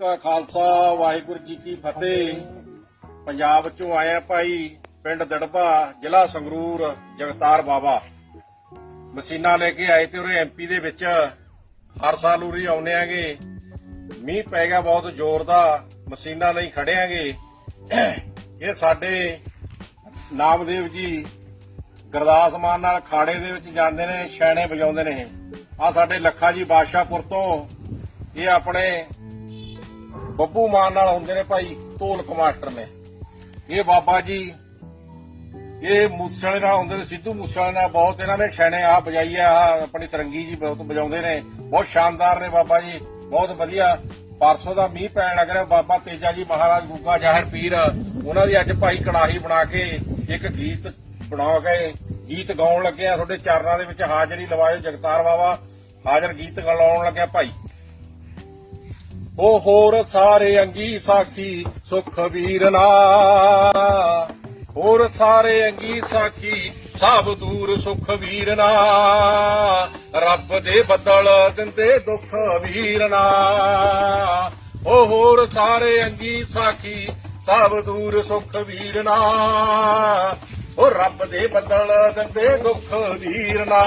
ਕਾ ਖਾਲਸਾ, ਵਾਹਿਗੁਰੂ ਜੀ ਕੀ ਫਤਿਹ। ਪੰਜਾਬ ਚੋਂ ਆਇਆ ਭਾਈ ਪਿੰਡ ਦੜਬਾ, ਜ਼ਿਲ੍ਹਾ ਸੰਗਰੂਰ, ਜਗਤਾਰ ਬਾਬਾ। ਮਸ਼ੀਨਾਂ ਲੈ ਕੇ ਆਏ ਤੇ ਉਰੇ ਐਮਪੀ ਦੇ ਵਿੱਚ ਹਰ ਸਾਲ ਉਰੇ ਆਉਨੇ ਆਗੇ। ਮੀਂਹ ਪੈ ਗਿਆ ਬਹੁਤ ਜ਼ੋਰ ਦਾ, ਮਸ਼ੀਨਾਂ ਲਈ ਖੜੇ ਆਗੇ। ਇਹ ਸਾਡੇ ਨਾਮਦੇਵ ਜੀ ਗੁਰਦਾਸ ਮਾਨ ਨਾਲ ਖਾੜੇ ਦੇ ਵਿੱਚ ਜਾਂਦੇ ਨੇ, ਛੈਣੇ ਵਜਾਉਂਦੇ ਨੇ। ਆ ਸਾਡੇ ਲੱਖਾ ਜੀ ਬਾਦਸ਼ਾਹਪੁਰ ਤੋਂ, ਇਹ ਆਪਣੇ ਬੱਬੂ ਮਾਨ ਨਾਲ ਹੁੰਦੇ ਨੇ ਭਾਈ ਢੋਲਕ ਮਾਸਟਰ ਨੇ। ਇਹ ਬਾਬਾ ਜੀ, ਇਹ ਮੂਸੇਵਾਲੇ ਨਾਲ ਹੁੰਦੇ ਨੇ, ਸਿੱਧੂ ਮੂਸੇਵਾਲੇ ਨਾਲ ਬਹੁਤ ਇਹਨਾਂ ਨੇ ਛੈਣੇ ਆ ਵਜਾਈ ਆ, ਆਪਣੀ ਸਰੰਗੀ ਜੀ ਬਹੁਤ ਵਜਾਉਂਦੇ ਨੇ। ਬਹੁਤ ਸ਼ਾਨਦਾਰ ਨੇ ਬਾਬਾ ਜੀ, ਬਹੁਤ ਵਧੀਆ। ਪਰਸੋਂ ਦਾ ਮੀਂਹ ਪੈਣ ਲੱਗ ਰਿਹਾ, ਬਾਬਾ ਤੇਜਾ ਜੀ ਮਹਾਰਾਜ, ਗੁੱਗਾ ਜ਼ਾਹਿਰ ਪੀਰ, ਉਹਨਾਂ ਦੀ ਅੱਜ ਭਾਈ ਕੜਾਹੀ ਬਣਾ ਕੇ ਇੱਕ ਗੀਤ ਬਣਾ ਕੇ ਗੀਤ ਗਾਉਣ ਲੱਗੇ ਆ। ਤੁਹਾਡੇ ਚਰਨਾਂ ਦੇ ਵਿੱਚ ਹਾਜ਼ਰੀ ਲਵਾਇਓ ਜਗਤਾਰ ਬਾਬਾ। ਹਾਜ਼ਰ ਗੀਤ ਗਾਉਣ ਲੱਗਿਆ ਭਾਈ। ਉਹ ਹੋਰ ਸਾਰੇ ਅੰਗੀ ਸਾਖੀ ਸੁਖ ਵੀਰਨਾ ਹੋਰ ਸਾਰੇ ਅੰਗੀ ਸਾਖੀ ਸਭ ਦੂਰ ਸੁਖ ਵੀਰਨਾ ਰੱਬ ਦੇ ਬਦਲ ਦਿੰਦੇ ਦੁੱਖ ਵੀਰਨਾ ਉਹ ਹੋਰ ਸਾਰੇ ਅੰਗੀ ਸਾਖੀ ਸਭ ਦੂਰ ਸੁਖ ਵੀਰਨਾ ਉਹ ਰੱਬ ਦੇ ਬਦਲ ਦਿੰਦੇ ਦੁੱਖ ਵੀਰਨਾ